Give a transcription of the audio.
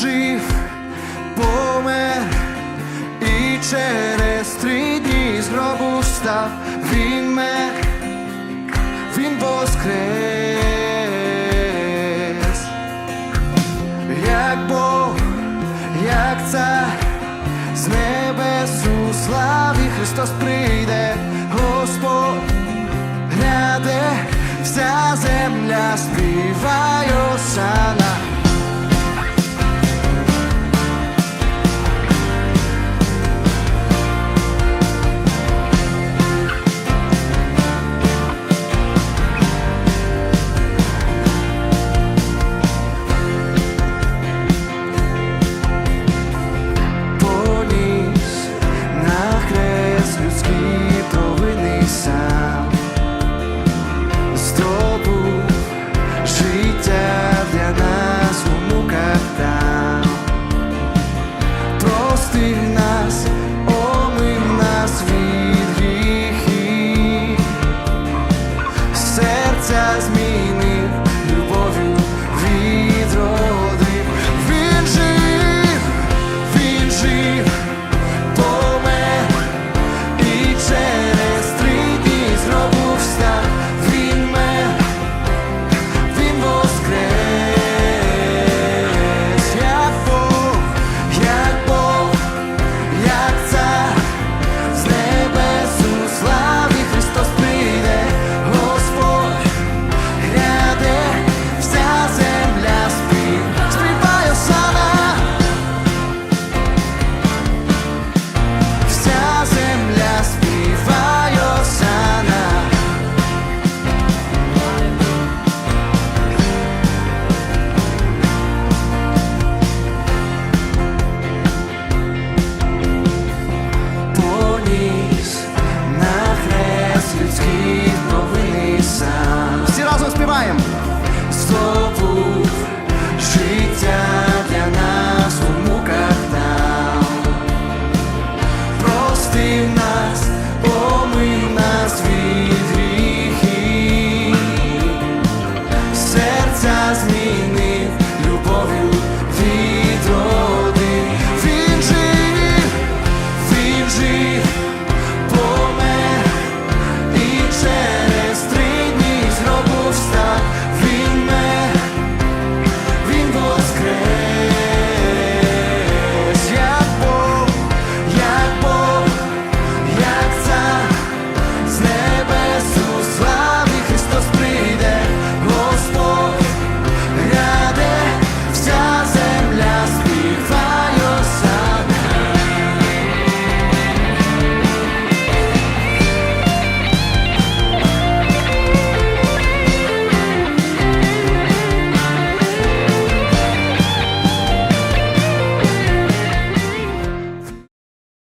жив, помер і через три дні з гробу став він мер, він воскрес, як Бог, як цар, з небесу славі Христос прийде.